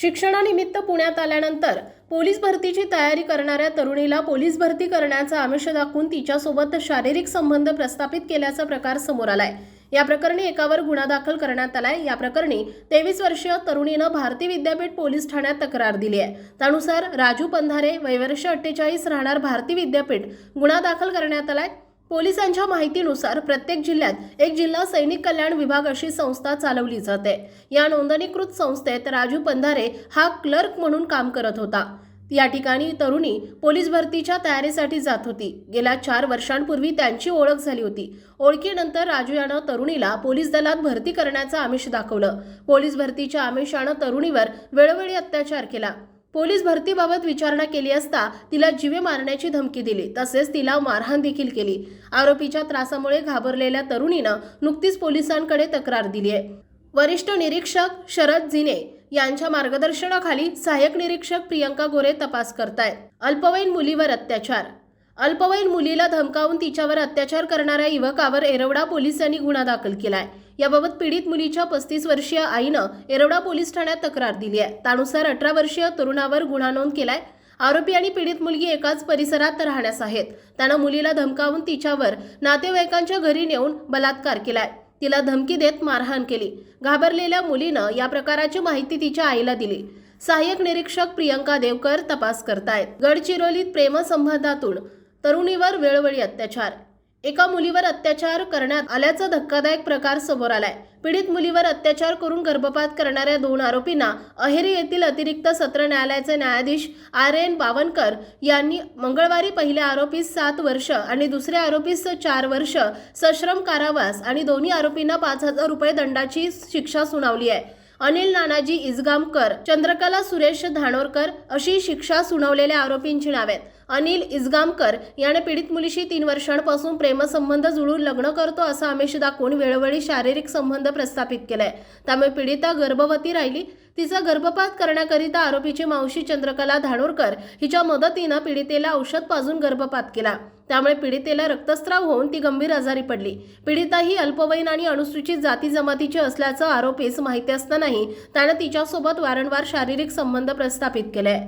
शिक्षणानिमित्त पुण्यात आल्यानंतर पोलीस भरतीची तयारी करणाऱ्या तरुणीला पोलीस भरती करण्याचा आमिष दाखवून तिच्यासोबत शारीरिक संबंध प्रस्थापित केल्याचा प्रकार समोर आलाय. या प्रकरणी एकावर गुन्हा दाखल करण्यात आलाय. या प्रकरणी तेवीस वर्षीय तरुणीनं भारती विद्यापीठ पोलीस ठाण्यात तक्रार दिली आहे. त्यानुसार राजू पंधारे वैवर्ष अठ्ठेचाळीस राहणार भारती विद्यापीठ गुन्हा दाखल करण्यात आलाय. पोलिसांच्या माहितीनुसार प्रत्येक जिल्ह्यात एक जिल्हा सैनिक कल्याण विभाग अशी संस्था चालवली जाते. या नोंदणीकृत संस्थेत राजू पंधारे हा क्लर्क म्हणून काम करत होता. या ठिकाणी तरुणी पोलीस भरतीच्या तयारीसाठी जात होती. गेल्या चार वर्षांपूर्वी त्यांची ओळख झाली होती. ओळखीनंतर राजू यानं तरुणीला पोलीस दलात भरती करण्याचं आमिष दाखवलं. पोलीस भरतीच्या आमिषानं तरुणीवर वेळोवेळी अत्याचार केला. पोलीस भरतीबाबत विचारणा केली असता तिला जीवे मारण्याची धमकी दिली तसेच तिला मारहाण देखील केली. आरोपीच्या त्रासामुळे घाबरलेल्या तरुणीनं नुकतीच पोलिसांकडे तक्रार दिली आहे. वरिष्ठ निरीक्षक शरद जिने यांच्या मार्गदर्शनाखाली सहाय्यक निरीक्षक प्रियंका गोरे तपास करतायत. अल्पवयीन मुलीवर अत्याचार. अल्पवयीन मुलीला धमकावून तिच्यावर अत्याचार करणाऱ्या युवकावर एरवडा पोलिसांनी गुन्हा दाखल केलाय. याबाबत पीडित मुलीच्या पस्तीस वर्षीय आईनं येरवडा पोलीस ठाण्यात तक्रार दिली आहे. त्यानुसार अठरा वर्षीय तरुणावर गुन्हा नोंद केलाय. आरोपी आणि पीडित मुलगी एकाच परिसरात राहण्यास आहेत. त्यानं मुलीला धमकावून तिच्यावर नातेवाईकांच्या घरी नेऊन बलात्कार केलाय. तिला धमकी देत मारहाण केली. घाबरलेल्या मुलीनं या प्रकाराची माहिती तिच्या आईला दिली. सहाय्यक निरीक्षक प्रियंका देवकर तपास करतायत. गडचिरोलीत प्रेमसंबंधातून तरुणीवर वेळोवेळी अत्याचार एका मुलीवर अत्याचार करण्यात आल्याचा धक्कादायक प्रकार समोर आलाय. पीडित मुलीवर अत्याचार करून गर्भपात करणाऱ्या दोन आरोपींना अहेरी येथील अतिरिक्त सत्र न्यायालयाचे न्यायाधीश आर एन बावनकर यांनी मंगळवारी पहिल्या आरोपीस सात वर्ष आणि दुसऱ्या आरोपीस चार वर्ष सश्रम कारावास आणि दोन्ही आरोपींना पाच हजार रुपये दंडाची शिक्षा सुनावली आहे. अनिल नानाजी इजगामकर चंद्रकला सुरेश धानोरकर अशी शिक्षा सुनावलेल्या आरोपींची नावे आहेत. अनिल इजगामकर याने पीडित मुलीशी तीन वर्षांपासून प्रेमसंबंध जुळून लग्न करतो असा आमिष दाखवून वेळोवेळी शारीरिक संबंध प्रस्थापित केलाय. त्यामुळे पीडिता गर्भवती राहिली. तिचा गर्भपात करण्याकरिता आरोपीची मावशी चंद्रकला धानोरकर हिच्या मदतीनं पीडितेला औषध पाजून गर्भपात केला. त्यामुळे पीडितेला रक्तस्राव होऊन ती गंभीर आजारी पडली. पीडिता ही अल्पवयीन आणि अनुसूचित जाती जमातीची असल्याचं आरोपीस माहिती असतानाही त्यानं तिच्यासोबत वारंवार शारीरिक संबंध प्रस्थापित केले